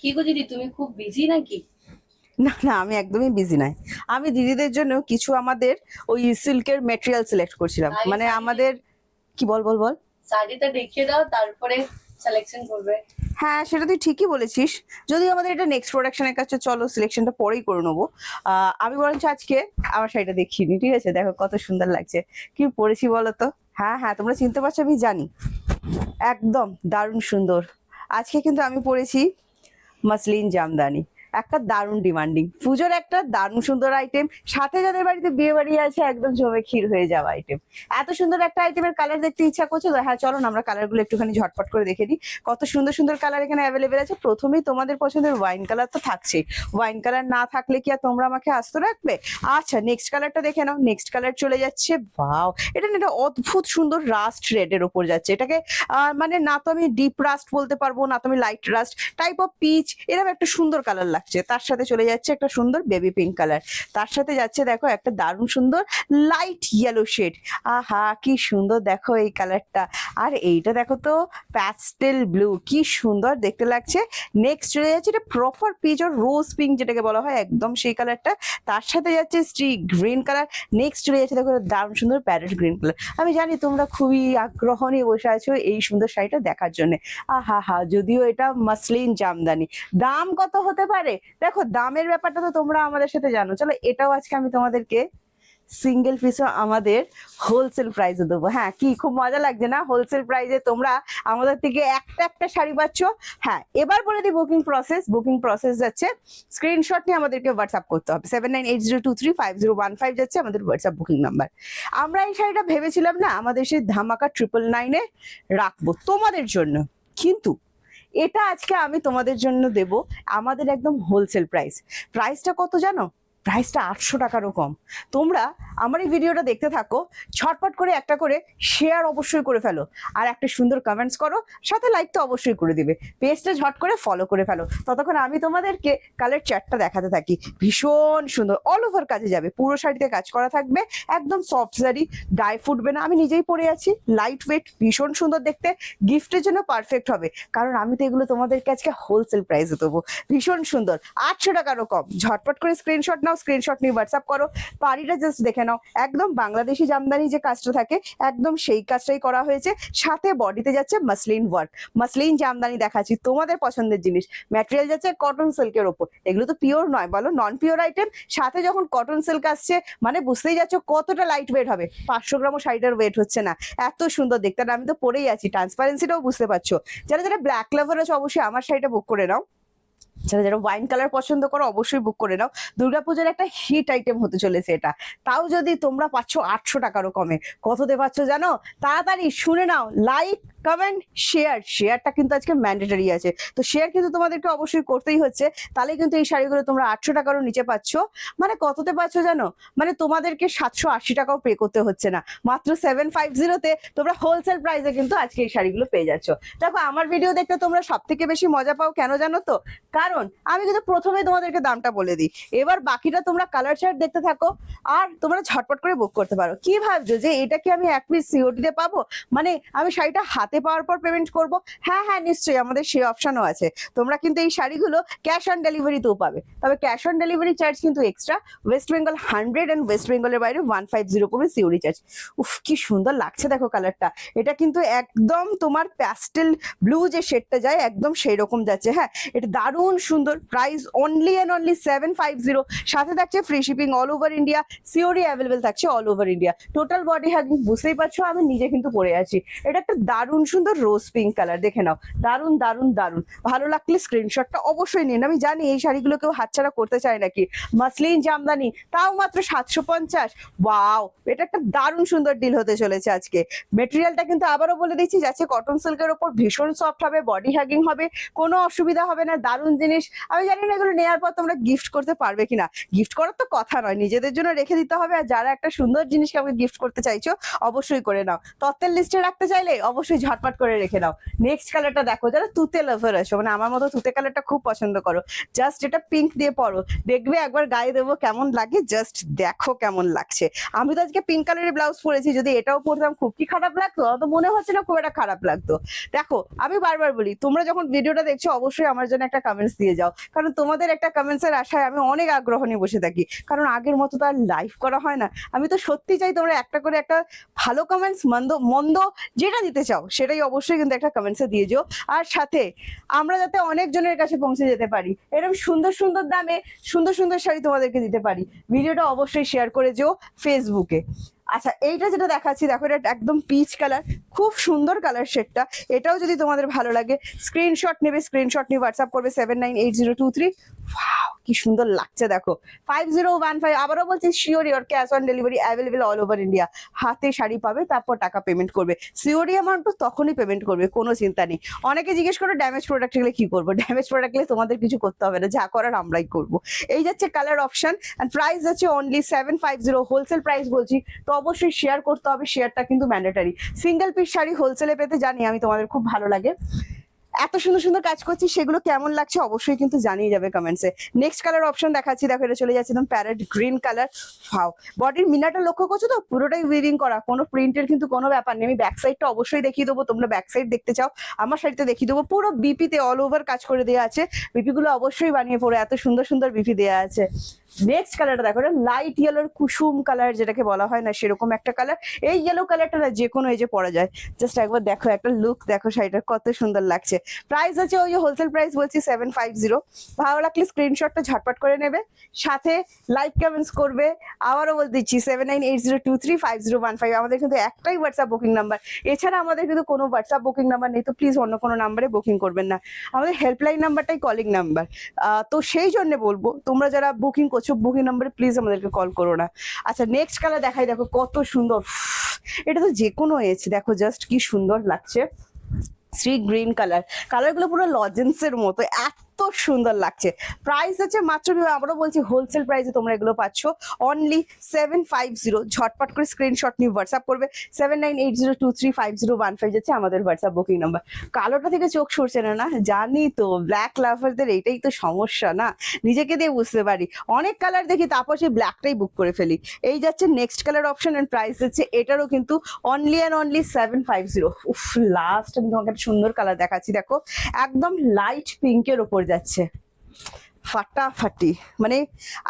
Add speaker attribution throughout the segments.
Speaker 1: কি গো দিদি তুমি খুব বিজি নাকি?
Speaker 2: না না আমি একদমই বিজি নাই। আমি দিদিদের জন্য কিছু আমাদের ওই সিল্কের মেটেরিয়াল সিলেক্ট করছিলাম। মানে আমাদের কি বল বল বল?
Speaker 1: শাড়িটা দেখিয়ে দাও তারপরে সিলেকশন করবে।
Speaker 2: হ্যাঁ সেটা তুই ঠিকই বলেছিস। যদি আমাদের এটা নেক্সট প্রোডাকশনের কাছে চলো সিলেকশনটা পরেই করে নেব। আমি বরঞ্চ আজকে আমার শাড়িটা দেখিয়ে নিই ঠিক আছে? দেখো কত সুন্দর লাগছে। কি পরেছি বলো তো? হ্যাঁ হ্যাঁ তোমরা চিনতে পারছ আমি জানি। একদম দারুণ সুন্দর। আজকে কিন্তু আমি পরেছি মাসলিন জামদানি একটা দারুণ ডিমান্ডিং পুজোর একটা দারুণ সুন্দর আইটেম সাথে যাদের বাড়িতে বিয়ে বাড়ি আছে, একদম জমে ক্ষীর হয়ে যাওয়া আইটেম এত সুন্দর একটা আইটেমের কালার দেখতে ইচ্ছা করছে হ্যাঁ চলো আমরা কালারগুলো একটুখানি ঝটপট করে দেখে নিই। কত সুন্দর সুন্দর কালার এখানে অ্যাভেলেবেল আছে। প্রথমেই তোমাদের পছন্দের ওয়াইন কালার তো থাকছেই। ওয়াইন কালার না থাকলে কি আর তোমরা আমাকে আস্ত রাখবে? আচ্ছা নেক্সট কালারটা দেখে নাও। নেক্সট কালার চলে যাচ্ছে বাও এটা না একটা অদ্ভুত সুন্দর রাস্ট রেডের ওপর যাচ্ছে। এটাকে মানে না তো আমি ডিপ রাস্ট বলতে পারব, না তো আমি light rust type of pitch এরকম একটা সুন্দর কালার লাগছে তার সাথে চলে যাচ্ছে একটা সুন্দর বেবি পিঙ্ক কালার তার সাথে যাচ্ছে দেখো একটা দারুণ সুন্দর লাইট ইয়েলো শেড আহা, কি সুন্দর দেখো এই কালারটা আর এইটা দেখো তো প্যাস্টেল ব্লু কি সুন্দর দেখতে লাগছে। নেক্সট চলে যাচ্ছে এটা প্রপার পিচ আর রোজ পিঙ্ক যেটাকে বলা হয়, একদম সেই কালারটা তার সাথে যাচ্ছে স্ট্রি গ্রিন কালার নেক্সট চলে যাচ্ছে দেখো দারুণ সুন্দর প্যারেট গ্রিন কালার আমি জানি তোমরা খুবই আগ্রহ নিয়ে বসে আছো এই সুন্দর শাড়িটা দেখার জন্য। আহা, হা, যদিও এটা মাসলিন জামদানি। দাম কত হতে পারে? দেখো, দামের ব্যাপারটা তো তোমরা আমাদের সাথে জানো। চলো, এটাও আজকে আমি তোমাদেরকে সিঙ্গেল পিসও আমাদের হোলসেল প্রাইসে দেবো। হ্যাঁ কি, খুব মজা লাগছে না? হোলসেল প্রাইসে তোমরা আমাদের থেকে একটা একটা শাড়ি পাচ্ছ। হ্যাঁ এবার বলে দিই বুকিং প্রসেস বুকিং প্রসেস যাচ্ছে। স্ক্রিনশট নিয়ে আমাদেরকে হোয়াটসঅ্যাপ করতে হবে। Seven nine eight zero two three five zero one five যাচ্ছে আমাদের হোয়াটসঅ্যাপ বুকিং নাম্বার আমরা এই শাড়িটা ভেবেছিলাম না, আমাদের সেই ধামাকা ট্রিপল নাইনে রাখব তোমাদের জন্য। কিন্তু এটা আজকে আমি তোমাদের জন্য দেব। আমাদের একদম হোলসেল প্রাইস প্রাইসটা কত জানো? প্রাইসটা আটশো টাকারও কম। তোমরা আমার এই ভিডিওটা দেখতে থাকো, ছটপট করে একটা করে শেয়ার অবশ্যই করে ফেলো। আর একটা সুন্দর কমেন্টস করো, সাথে লাইক তো অবশ্যই করে দিবে। পেজটা ঝট করে ফলো করে ফেলো। ততক্ষণ আমি তোমাদেরকে কালের চ্যাটটা দেখাতে থাকি। ভীষণ সুন্দর অল ওভার কাজে যাবে। পুরো শাড়িতে কাজ করা থাকবে, একদম সফট শাড়ি ডাই ফুটবে না আমি নিজেই পরে আছি। লাইট ওয়েট ভীষণ সুন্দর দেখতে। গিফটের জন্য পারফেক্ট হবে। কারণ আমি তো এগুলো তোমাদেরকে আজকে হোলসেল প্রাইসে দেবো। ভীষণ সুন্দর, আটশো টাকারও কম। ঝটপট করে স্ক্রিনশট নাও স্ক্রিনশট নিয়ে হোয়াটসঅ্যাপ করো। পাড়িটা জাস্ট দেখে নাও। একদম বাংলাদেশি জামদানি যে কাজটা থাকে, একদম সেই কাজটাই করা হয়েছে। সাথে বডিতে যাচ্ছে মাসলিন ওয়ার্ক মাসলিন জামদানি দেখাচ্ছি, তোমাদের পছন্দের জিনিস। ম্যাটেরিয়াল যাচ্ছে কটন সিল্কের ওপর। এগুলো তো পিওর নয়, বলো নন পিওর আইটেম সাথে যখন কটন সিল্ক আসছে মানে বুঝতেই যাচ্ছ কতটা লাইট ওয়েট হবে। পাঁচশো গ্রামও শাড়িটার ওয়েট হচ্ছে না। এত সুন্দর দেখতে আমি তো পরেই আছি। ট্রান্সপারেন্সিটাও বুঝতে পারছ। যারা যারা ব্ল্যাক লাভার আছে, অবশ্যই আমার শাড়িটা বুক করে নাও। যারা যারা ওয়াইন কালার পছন্দ করো অবশ্যই বুক করে নাও। দুর্গাপূজার একটা হিট আইটেম হতে চলেছে এটা। তাও যদি তোমরা পাচ্ছ আটশো টাকারও কমে। কততে পাচ্ছ জানো? তাড়াতাড়ি শুনে নাও। লাইক কমেন্ট শেয়ার শেয়ারটা কিন্তু আজকে ম্যান্ডেটারি আছে। তো শেয়ার কিন্তু তোমাদেরকে অবশ্যই করতেই হচ্ছে। তাহলে কিন্তু এই শাড়িগুলো তোমরা আটশো টাকারও নিচে পাচ্ছ। মানে কততে পাচ্ছ জানো? মানে তোমাদেরকে সাতশো আশি টাকাও পে করতে হচ্ছে না। মাত্র সেভেন ফাইভ জিরোতে তোমরা হোলসেল প্রাইসে কিন্তু আজকে এই শাড়িগুলো পেয়ে যাচ্ছ। দেখো, আমার ভিডিও দেখতে তোমরা সব থেকে বেশি মজা পাও কেন জানো তো? কারণ আমি কিন্তু প্রথমে তোমাদেরকে দামটা বলে দিই। এবার বাকিটা তোমরা কালার চার্ট দেখতে থাকো আর তোমরা ঝটপট করে বুক করতে পারো। কি ভাবছ যে এটা কি আমি এক পিস সিওটি তে পাবো? মানে আমি শাড়িটা হাতে পাওয়ার পর পেমেন্ট করব। হ্যাঁ হ্যাঁ নিশ্চয়ই আমাদের সেই অপশনও আছে। তোমরা কিন্তু এই শাড়িগুলো ক্যাশ অন ডেলিভারিতেও পাবে। তবে ক্যাশ অন ডেলিভারি চার্জ কিন্তু extra West Bengal hundred and West বেঙ্গলের বাইরে ওয়ান ফাইভ জিরো করে সিওরি চার্জ উফ, কি সুন্দর লাগছে দেখো কালারটা এটা কিন্তু একদম তোমার প্যাস্টেল ব্লু যে শেডটা যায়, একদম সেই রকম যাচ্ছে হ্যাঁ? এটা দারুণ সুন্দর। Price only and only seven five zero সাথে থাকছে free shipping all over India surely available থাকছে all over India total body hug বুঝতেই পারছ? আমি নিজে কিন্তু পরে আছি। এটা একটা দারুণ সুন্দর রোজ পিঙ্ক কালার দেখে নাও। দারুণ দারুণ দারুণ। ভালো লাগলে স্ক্রিনশটটা অবশ্যই নিন। আমি জানি এই শাড়িগুলো কেউ হাতছাড়া করতে চায় নাকি। মাসলিন জামদানি, তাও মাত্র সাতশো পঞ্চাশ। ওয়াও এটা একটা দারুণ সুন্দর ডিল হতে চলেছে আজকে। মেটেরিয়ালটা কিন্তু আবারও বলে দিচ্ছি, যাচ্ছে কটন সিল্কের ওপর ভীষণ সফট হবে বডি হ্যাগিং হবে, কোনো অসুবিধা হবে না, দারুণ জিনিস। আমি জানি না এগুলো নেওয়ার পর তোমরা গিফট করতে পারবে কিনা। গিফট করার তো কথা নয়, নিজেদের জন্য রেখে দিতে হবে। আর যারা একটা সুন্দর জিনিসকে আমাকে গিফট করতে চাইছো, অবশ্যই করে নাও। তত্ত্বের লিস্টে রাখতে চাইলে অবশ্যই ঝটপট করে রেখে দাও। নেক্সট কালারটা দেখো, যারা তুতে লাভার আছো মানে আমার মতো তুতে কালারটা খুব পছন্দ করো। জাস্ট এটা পিঙ্ক দিয়ে পরো, দেখবে একবার গায়ে দেবো কেমন লাগে জাস্ট দেখো কেমন লাগছে। আমি তো আজকে পিঙ্ক কালারের ব্লাউজ পরেছি, যদি এটাও পরতাম খুব কি খারাপ লাগতো? অত মনে হচ্ছে না খুব একটা খারাপ লাগতো। দেখো, আমি বারবার বলি, তোমরা যখন ভিডিওটা দেখছ, অবশ্যই আমার জন্য একটা কমেন্টস দিয়ে যাও। কারণ তোমাদের একটা কমেন্টসের আশায় আমি অনেক আগ্রহ নিয়ে বসে থাকি। কারণ আগের মতো তো আর লাইভ করা হয় না। আমি তো সত্যি চাই তোমরা একটা করে একটা ভালো কমেন্টস মন্দ মন্দ যেটা দিতে চাও সেটাই অবশ্যই কিন্তু একটা কমেন্টসে দিয়ে যাও। আর সাথে, আমরা যাতে অনেকজনের কাছে পৌঁছে যেতে পারি এরকম সুন্দর সুন্দর দামে সুন্দর সুন্দর শাড়ি তোমাদেরকে দিতে পারি। ভিডিওটা অবশ্যই শেয়ার করে যেও ফেসবুকে আচ্ছা এইটা যেটা দেখাচ্ছি, দেখো, এটা একদম পিচ কালার খুব সুন্দর কালার শেডটা এটাও যদি তোমাদের ভালো লাগে স্ক্রিনশট নেবে স্ক্রিনশট নিয়ে হোয়াটসঅ্যাপ করবে seven nine eight zero two three কি সুন্দর লাগছে, দেখো। ফাইভ জিরো ওয়ান ফাইভ আবারও বলছি sure your cash on delivery available all over India হাতে শাড়ি পাবে, তারপর টাকা পেমেন্ট করবে। সিওরি অ্যামাউন্ট তো তখনই পেমেন্ট করবে, কোনো চিন্তা নেই। অনেকে জিজ্ঞেস করো ড্যামেজ প্রোডাক্ট গেলে কি করব? ড্যামেজ প্রোডাক্ট গেলে তোমাদের কিছু করতে হবে না, যা করার আমরাই করব। এই যাচ্ছে কালার অপশন অ্যান্ড প্রাইস আছে only seven five zero wholesale price বলছি তো অবশ্যই শেয়ার করতে হবে শেয়ারটা কিন্তু ম্যান্ডেটারি সিঙ্গেল পিস শাড়ি হোলসেলে পেতে জানি, আমি তোমাদের খুব ভালো লাগে। এত সুন্দর সুন্দর কাজ করছি সেগুলো কেমন লাগছে অবশ্যই কিন্তু জানিয়ে যাবে কমেন্টসে নেক্সট কালার অপশন দেখাচ্ছি, দেখো এটা চলে যাচ্ছে একদম প্যারেট গ্রিন কালার ফাও বডির মিনাটা লক্ষ্য করছ তো? পুরোটাই উইভিং করা, কোনো প্রিন্টের কিন্তু কোনো ব্যাপার নেই। আমি ব্যাক সাইডটা অবশ্যই দেখিয়ে দেবো, তোমরা ব্যাক সাইড দেখতে চাও। আমার শাড়িতে দেখিয়ে দেবো, পুরো বিপিতে অল ওভার কাজ করে দেওয়া আছে। বিপি গুলো অবশ্যই বানিয়ে পড়ো, এত সুন্দর সুন্দর বিপি দেওয়া আছে। নেক্সট কালারটা দেখো, এটা লাইট ইয়েলোর কুসুম কালার যেটাকে বলা হয় না, সেরকম একটা কালার এই ইয়েলো কালারটা না যে কোনো এই যে পরা যায়। জাস্ট একবার দেখো, একটা লুক দেখো শাড়িটার, কত সুন্দর লাগছে। প্রাইস আছে, ওই যে হোলসেল প্রাইস বলছি সেভেন ফাইভ জিরো ভালো লাগলে স্ক্রিনশটটা ঝটপট করে নেবে। সাথে লাইক কমেন্টস করবে। আবারও বলে দিচ্ছি seven nine eight zero two three five zero one five আমাদের কিন্তু একটাই হোয়াটসঅ্যাপ বুকিং নাম্বার এছাড়া আমাদের কিন্তু কোনো হোয়াটসঅ্যাপ বুকিং নাম্বার নেই, তো প্লিজ অন্য কোনো নাম্বারে বুকিং করবেন না। আমাদের হেল্পলাইন নাম্বারটাই কলিং নাম্বার তো সেই জন্য বলব, তোমরা যারা বুকিং করছ বুকিং নাম্বারে প্লিজ আমাদেরকে কল করো না। আচ্ছা নেক্সট কালার দেখাই, দেখো কত সুন্দর। এটা তো যে কোনো এজ দেখো জাস্ট কি সুন্দর লাগছে। শ্রী গ্রিন কালার কালারগুলো পুরো লজেন্সের মতো এত সুন্দর লাগছে। প্রাইস আছে মাত্র আমি আবারও বলছি হোলসেল প্রাইসে তোমরা এগুলো পাচ্ছ। অনলি সেভেন ফাইভ জিরো ঝটপট করে স্ক্রিনশট নিয়ে হোয়াটসঅ্যাপ করবে। Seven nine eight zero two three five zero one five যাচ্ছে আমাদের হোয়াটসঅ্যাপ বুকিং নাম্বার কালোটা থেকে চোখ সরছে না না? জানি তো ব্ল্যাক লাভারদের এইটাই তো সমস্যা, না? নিজেকে দিয়ে বুঝতে পারি। অনেক কালার দেখি, তারপর সেই ব্ল্যাকটাই বুক করে ফেলি। এই যাচ্ছে next colour option and price যাচ্ছে এটারও কিন্তু only and only seven five zero উফ লাস্ট আমি তোমাকে একটা সুন্দর কালার দেখাচ্ছি, দেখো। একদম লাইট পিঙ্কের ওপর যাচ্ছে। ফাটাফাটি। মানে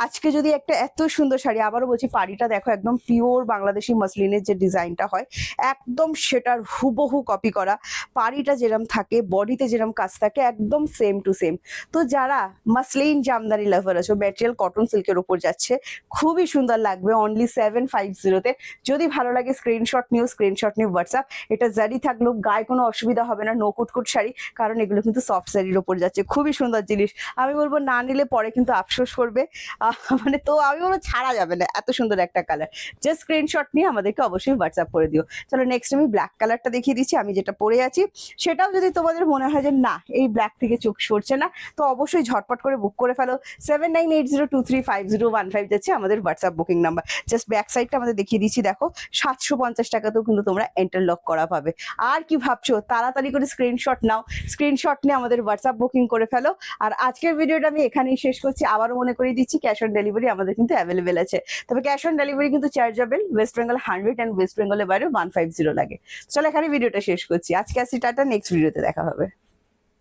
Speaker 2: আজকে যদি একটা এত সুন্দর শাড়ি, আবারও বলছি, পাড়িটা দেখো একদম পিওর বাংলাদেশি মসলিনের যে ডিজাইনটা হয়, একদম সেটার হুবহু কপি করা। পাড়িটা যেরম থাকে বডিতে যেরম কাজ থাকে, একদম সেম টু সেম তো যারা মাসলিন জামদানি লাভার আছো ম্যাটেরিয়াল কটন সিল্কের ওপর যাচ্ছে, খুবই সুন্দর লাগবে অনলি সেভেন ফাইভ জিরোতে যদি ভালো লাগে স্ক্রিনশট নিও স্ক্রিনশট নিও হোয়াটসঅ্যাপ এটা জারি থাকলেও গায়ে কোনো অসুবিধা হবে না নো কুটকুট শাড়ি, কারণ এগুলো কিন্তু সফট শাড়ির ওপর যাচ্ছে। খুবই সুন্দর জিনিস। আমি বলব না নিলে পরে কিন্তু আফসোস করবে। মানে তো আমি বলব ছাড়া যাবে না, এত সুন্দর একটা কালার জাস্ট স্ক্রিনশট নিয়ে আমাদেরকে অবশ্যই হোয়াটসঅ্যাপ করে দিও। চলো নেক্সট আমি ব্ল্যাক কালারটা দেখিয়ে দিচ্ছি, আমি যেটা পরে আছি। সেটাও যদি তোমাদের মনে হয় যে না, এই ব্ল্যাক থেকে চোখ সরছে না, তো অবশ্যই ঝটপট করে বুক করে ফেলো। Seven nine eight zero two three five zero one five যাচ্ছে আমাদের WhatsApp booking number just back সাইডটা আমাদের দেখিয়ে দিচ্ছি, দেখো। সাতশো পঞ্চাশ টাকাতেও কিন্তু তোমরা এন্টারলক করা পাবে। আর কি ভাবছ? তাড়াতাড়ি করে স্ক্রিনশট নাও। স্ক্রিনশট নিয়ে আমাদের হোয়াটসঅ্যাপ বুকিং করে ফেলো। আর আজকের ভিডিওটা আমি এখানেই শেষ করছি। আবারও মনে করে দিচ্ছি ক্যাশ অন ডেলিভারি আমাদের কিন্তু অ্যাভেলেবেল আছে। তবে ক্যাশ অন ডেলিভারি কিন্তু chargeable West Bengal hundred and West বেঙ্গলের বাইরে ওয়ান ফাইভ জিরো লাগে। চলো এখানে ভিডিওটা শেষ করছি। আজকে আসি টাটা নেক্সট ভিডিওতে দেখা হবে।